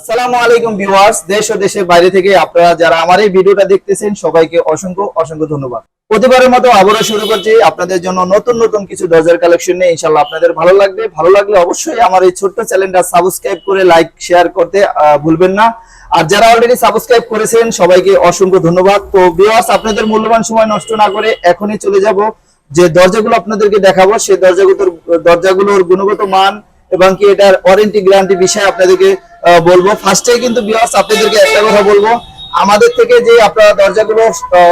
আসসালামু আলাইকুম ভিউয়ার্স, দেশ ও দেশের বাইরে থেকে আপনারা যারা আমার এই ভিডিওটা দেখতেছেন, সবাইকে অসংখ্য অসংখ্য ধন্যবাদ। প্রতিবারের মতো আবারও শুরু করছি আপনাদের জন্য নতুন নতুন কিছু দরজার কালেকশন নিয়ে। ইনশাল্লাহ আপনাদের ভালো লাগবে। ভালো লাগলে অবশ্যই আমার এই ছোট্ট চ্যানেলটা সাবস্ক্রাইব করে লাইক শেয়ার করতে ভুলবেন না। আর যারা অলরেডি সাবস্ক্রাইব করেছেন, সবাইকে অসংখ্য ধন্যবাদ। তো ভিউয়ার্স, আপনাদের মূল্যবান সময় নষ্ট না করে এখনই চলে যাব। যে দরজাগুলো আপনাদেরকে দেখাবো, সেই দরজাগুলোর দরজাগুলোর গুণগত মান এবং কি এটার ওয়ারেন্টি গ্যারান্টি বিষয়ে আপনাদেরকে বলব। ফার্স্টে কিন্তু বিয়ার্স আপনাদেরকে একটা কথা বলব। আমাদের থেকে যে আপনারা দরজাগুলো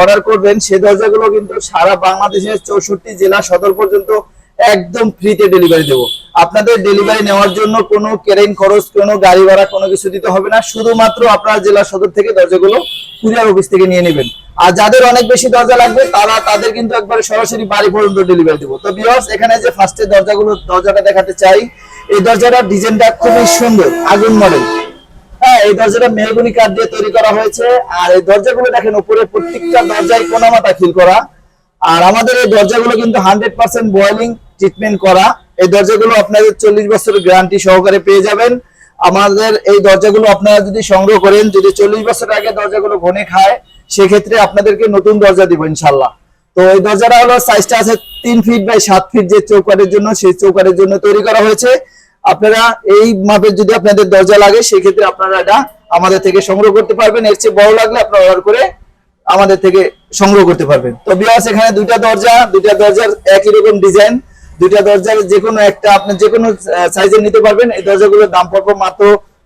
অর্ডার করবেন সেই দরজাগুলো কিন্তু সারা বাংলাদেশের চৌষট্টি জেলা সদর পর্যন্ত একদম ফ্রিতে ডেলিভারি দেবো। আপনাদের ডেলিভারি নেওয়ার জন্য কোনো কেরেন খরচ, কোনো গাড়ি ভাড়া, কোনো কিছু দিতে হবে না। শুধুমাত্র আপনার জেলা সদর থেকে দরজাগুলো কুরিয়ার অফিস থেকে নিয়ে নেবেন। আর যাদের অনেক বেশি দরজা লাগবে, তারা, তাদের কিন্তু একবারে সরাসরি বাড়ি পর্যন্ত ডেলিভারি দেবো। তো বিয়ার্স এখানে যে ফার্স্টে দরজাগুলো, দরজাটা দেখাতে চাই এই দরজাটার ডিজাইনটা খুবই সুন্দর, আগুন মডেল হ্যাঁ এই দরজাটা মেহগুনি কাঠ দিয়ে তৈরি করা হয়েছে, আর এই দরজাগুলো দেখেন, উপরে প্রত্যেকটা দরজায় কোনামাতা খিল করা। আর আমাদের এই দরজাগুলো কিন্তু হান্ড্রেড পার্সেন্ট বয়েলিং ট্রিটমেন্ট করা। এই দরজাগুলো আপনাদের চল্লিশ বছরের গ্যারান্টি সহকারে পেয়ে যাবেন। আমাদের এই দরজাগুলো আপনারা যদি সংগ্রহ করেন, যদি চল্লিশ বছর আগে দরজাগুলো ঘনে খায়, সেক্ষেত্রে আপনাদেরকে নতুন দরজা দিব ইনশাল্লাহ তো এই দরজাটা হলো সাইজটা আছে তিন ফিট বাই সাত ফিট যে চৌকাটের জন্য, সেই চৌকাটের জন্য তৈরি করা হয়েছে। আপনারা এই মাপের যদি আপনাদের দরজা লাগে, সেক্ষেত্রে আপনারা এটা আমাদের থেকে সংগ্রহ করতে পারবেন। এর চেয়ে বড় লাগলে আপনারা অর্ডার করে আমাদের থেকে সংগ্রহ করতে পারবেন। তো বিয়াস এখানে দুইটা দরজা, দুইটা দরজার একই রকম ডিজাইন দুইটা দরজার যে কোনো একটা আপনি যে কোনো সাইজের নিতে পারবেন। এই দরজাগুলোর দাম পড়বে মাত্র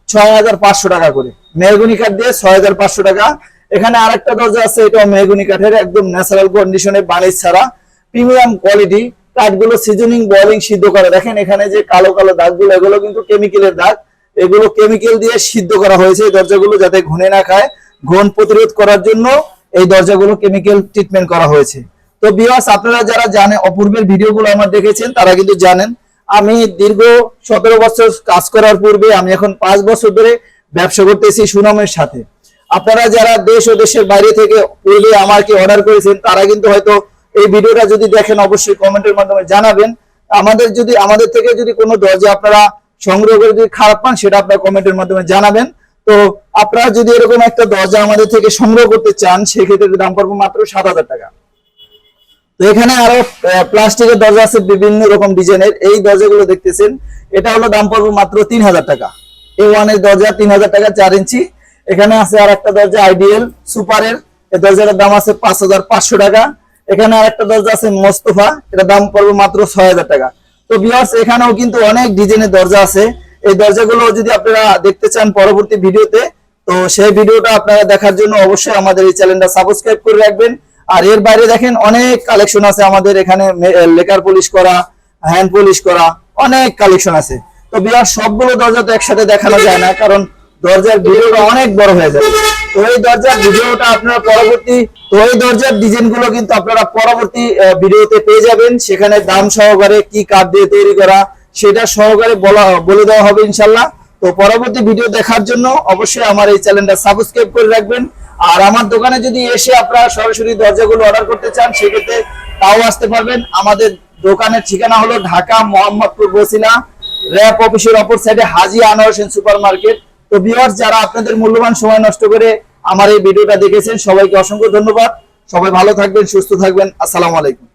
ছয় হাজার পাঁচশো টাকা করে। মেহগুনি কাঠ দিয়ে ছয় হাজার পাঁচশো টাকা। এখানে আরেকটা দরজা আছে এটা মেহগুনি কাঠের, একদম ন্যাচারাল কন্ডিশনে বানিশ ছাড়া। প্রিমিয়াম কোয়ালিটি কাঠগুলো সিজনিং বয়লিং সিদ্ধ করে। দেখেন এখানে যে কালো কালো দাগগুলো, এগুলো কিন্তু কেমিক্যালের দাগ। এগুলো কেমিক্যাল দিয়ে সিদ্ধ করা হয়েছে এই দরজাগুলো যাতে ঘুনে না খায়। ঘন প্রতিরোধ করার জন্য এই দরজাগুলো কেমিক্যাল ট্রিটমেন্ট করা হয়েছে। তো বিয়াস আপনারা যারা জানে, অপূর্বের ভিডিওগুলো আমার দেখেছেন, তারা কিন্তু জানেন, আমি দীর্ঘ সতেরো বছর কাজ করার পূর্বে আমি এখন পাঁচ বছর ধরে ব্যবসা করতেছি সুনামের সাথে। আপনারা যারা দেশ ও দেশের বাইরে থেকে পূর্বে আমাকে অর্ডার করেছেন, তারা কিন্তু হয়তো এই ভিডিওটা যদি দেখেন, অবশ্যই কমেন্টের মাধ্যমে জানাবেন। আমাদের যদি, আমাদের থেকে যদি কোনো দরজা আপনারা সংগ্রহ করে যদি খারাপ পান, সেটা আপনারা কমেন্টের মাধ্যমে জানাবেন। তো আপনারা যদি এরকম একটা দরজা আমাদের থেকে সংগ্রহ করতে চান, সেক্ষেত্রে দাম পড়বে মাত্র সাত হাজার টাকা। তো এখানে আরও প্লাস্টিকের দরজা আছে বিভিন্ন রকম ডিজাইনের। এই দরজাগুলো দেখতেছেন, এটা হলো দাম পড়বে মাত্র তিন হাজার টাকা। এ ওয়ানের দরজা তিন হাজার টাকা, চার ইঞ্চি। এখানে আছে আর একটা দরজা, আইডিএল সুপারের। এই দরজাটার দাম আছে পাঁচ হাজার পাঁচশো টাকা। এখানে আর একটা দরজা আছে মোস্তফা, এটা দাম পড়বে মাত্র ছয় হাজার টাকা। তো বিয়ার্স এখানেও কিন্তু অনেক ডিজাইনের দরজা আছে। এই দরজাগুলো যদি আপনারা দেখতে চান পরবর্তী ভিডিওতে, তো সেই ভিডিওটা আপনারা দেখার জন্য অবশ্যই আমাদের এই চ্যানেলটা সাবস্ক্রাইব করে রাখবেন। আর এর বাইরে দেখেন অনেক কালেকশন আছে আমাদের এখানে লেকার পলিশ করা হ্যান্ড পলিশ করা, অনেক কালেকশন আছে। তো বিয়ার সবগুলো দরজা তো একসাথে দেখানো যায় না, কারণ দরজার ভিডিওটা অনেক বড় হয়ে যাবে তো এই দরজার ভিডিওটা আপনারা পরবর্তী তো এই দরজার ডিজাইনগুলো কিন্তু আপনারা পরবর্তী ভিডিওতে পেয়ে যাবেন। সেখানে দাম সহকারে কি কাঠ দিয়ে তৈরি করা, সেটা সহকারে বলা, বলে দেওয়া হবে ইনশাল্লাহ। তো পরবর্তী ভিডিও দেখার জন্য অবশ্যই আমার এই চ্যানেলটা সাবস্ক্রাইব করে রাখবেন। আর আমার দোকানে যদি এসে আপনারা সরাসরি দরজাগুলো অর্ডার করতে চান, সেক্ষেত্রে তাও আসতে পারবেন। আমাদের দোকানের ঠিকানা হলো ঢাকা মোহাম্মদপুর বসিলা, র্যাপ অফিসের অপর সাইডে হাজি আনোয়ার হোসেন সুপার মার্কেট তো ভিউয়ার্স যারা আপনাদের মূল্যবান সময় নষ্ট করে আমার এই ভিডিওটা দেখেছেন, সবাইকে অসংখ্য ধন্যবাদ। সবাই ভালো থাকবেন, সুস্থ থাকবেন। আসসালামু আলাইকুম।